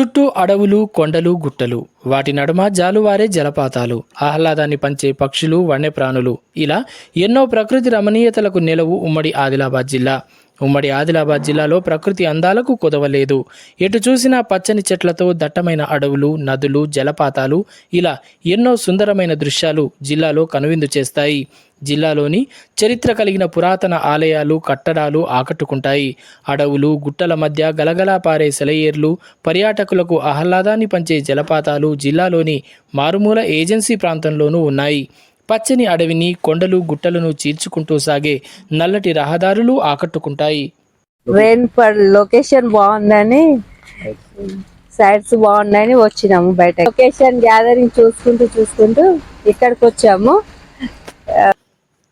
చుట్టూ అడవులు కొండలు గుట్టలు. వాటి నడుమ జాలువారే జలపాతాలు. ఆహ్లాదాన్ని పంచే పక్షులు వన్యప్రాణులు. ఇలా ఎన్నో ప్రకృతి రమణీయతలకు నిలవు ఉమ్మడి ఆదిలాబాద్ జిల్లా. ఉమ్మడి ఆదిలాబాద్ జిల్లాలో ప్రకృతి అందాలకు కొదవలేదు. ఎటు చూసినా పచ్చని చెట్లతో దట్టమైన అడవులు నదులు జలపాతాలు ఇలా ఎన్నో సుందరమైన దృశ్యాలు జిల్లాలో కనువిందు చేస్తాయి. జిల్లాలోని చరిత్ర కలిగిన పురాతన ఆలయాలు కట్టడాలు ఆకట్టుకుంటాయి. అడవులు గుట్టల మధ్య గలగలా పారే సెలయేర్లు పర్యాటకులకు ఆహ్లాదాన్ని పంచే జలపాతాలు జిల్లాలోని మారుమూల ఏజెన్సీ ప్రాంతంలోనూ ఉన్నాయి. పచ్చని అడవిని కొండలు గుట్టలను చీల్చుకుంటూ సాగే నల్లటి రహదారులు ఆకట్టుకుంటాయి. రెయిన్ పర్ లొకేషన్ బాగుందని సైడ్స్ బాగున్నాయని వచ్చినాము బయట లొకేషన్ గ్యాదరింగ్ చూసుకుంటూ చూసుకుంటూ ఇక్కడికి వచ్చాము.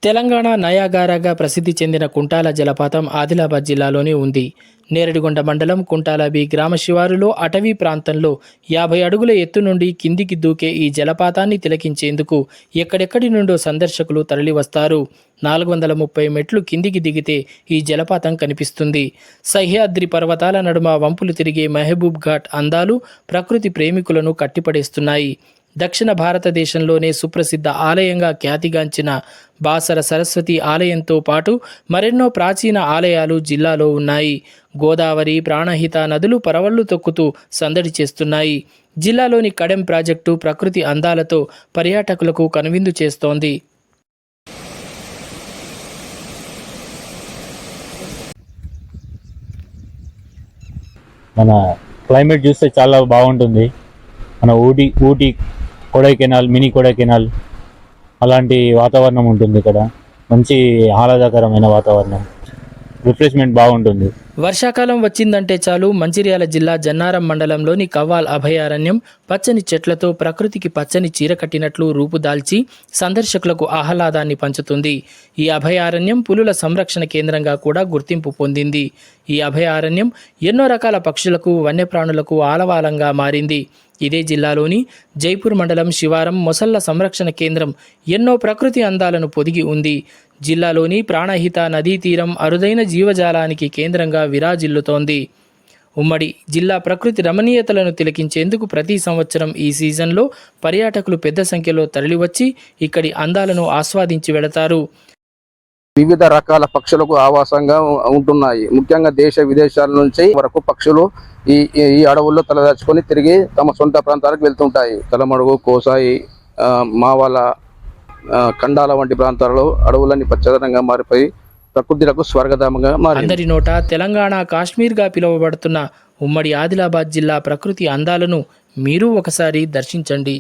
తెలంగాణ నయాగారాగా ప్రసిద్ధి చెందిన కుంటాల జలపాతం ఆదిలాబాద్ జిల్లాలోనే ఉంది. నేరడిగొండ మండలం కుంటాల బి గ్రామ శివారులో అటవీ ప్రాంతంలో యాభై అడుగుల ఎత్తు నుండి కిందికి దూకే ఈ జలపాతాన్ని తిలకించేందుకు ఎక్కడెక్కడి నుండో సందర్శకులు తరలివస్తారు. నాలుగు వందల ముప్పై మెట్లు కిందికి దిగితే ఈ జలపాతం కనిపిస్తుంది. సహ్యాద్రి పర్వతాల నడుమ వంపులు తిరిగే మహబూబ్ ఘాట్ అందాలు ప్రకృతి ప్రేమికులను కట్టిపడేస్తున్నాయి. దక్షిణ భారతదేశంలోనే సుప్రసిద్ధ ఆలయంగా ఖ్యాతిగాంచిన బాసర సరస్వతి ఆలయంతో పాటు మరెన్నో ప్రాచీన ఆలయాలు జిల్లాలో ఉన్నాయి. గోదావరి ప్రాణహిత నదులు పరవళ్ళు తొక్కుతూ సందడి చేస్తున్నాయి. జిల్లాలోని కడెం ప్రాజెక్టు ప్రకృతి అందాలతో పర్యాటకులకు కనువిందు చేస్తోంది. మన క్లైమేట్ చూస్తే చాలా బాగుంటుంది. మన ఊటీ ఊటీ కొడైకెనాల్ మినీ కొడైకెనాల్ అలాంటి వాతావరణం ఉంటుంది ఇక్కడ. మంచి ఆహ్లాదకరమైన వాతావరణం. రిఫ్రెష్మెంట్ బాగుంటుంది. వర్షాకాలం వచ్చిందంటే చాలు మంచిర్యాల జిల్లా జన్నారం మండలంలోని కవ్వాల్ అభయారణ్యం పచ్చని చెట్లతో ప్రకృతికి పచ్చని చీర కట్టినట్లు రూపుదాల్చి సందర్శకులకు ఆహ్లాదాన్ని పంచుతుంది. ఈ అభయారణ్యం పులుల సంరక్షణ కేంద్రంగా కూడా గుర్తింపు పొందింది. ఈ అభయారణ్యం ఎన్నో రకాల పక్షులకు వన్యప్రాణులకు ఆలవాలంగా మారింది. ఇదే జిల్లాలోని జైపూర్ మండలం శివారం మొసళ్ళ సంరక్షణ కేంద్రం ఎన్నో ప్రకృతి అందాలను పొదిగి ఉంది. జిల్లాలోని ప్రాణహిత నదీ తీరం అరుదైన జీవజాలానికి కేంద్రంగా విరాజిల్లుతోంది. ఉమ్మడి జిల్లా ప్రకృతి రమణీయతలను తిలకించేందుకు ప్రతి సంవత్సరం ఈ సీజన్లో పర్యాటకులు పెద్ద సంఖ్యలో తరలివచ్చి ఇక్కడి అందాలను ఆస్వాదించి వెళతారు. వివిధ రకాల పక్షులకు ఆవాసంగా ఉంటున్నాయి. ముఖ్యంగా దేశ విదేశాల నుంచి వరకు పక్షులు ఈ ఈ- అడవుల్లో తలదాచుకొని తిరిగి తమ సొంత ప్రాంతాలకు వెళ్తుంటాయి. తలమడుగు కోసాయి మావాల కండాల వంటి ప్రాంతాలలో అడవులన్నీ పచ్చదనంగా మారిపోయి ప్రకృతిలకు స్వర్గధామంగా మారింది. అందరి నోట తెలంగాణ కాశ్మీర్గా పిలువబడుతున్న ఉమ్మడి ఆదిలాబాద్ జిల్లా ప్రకృతి అందాలను మీరు ఒకసారి దర్శించండి.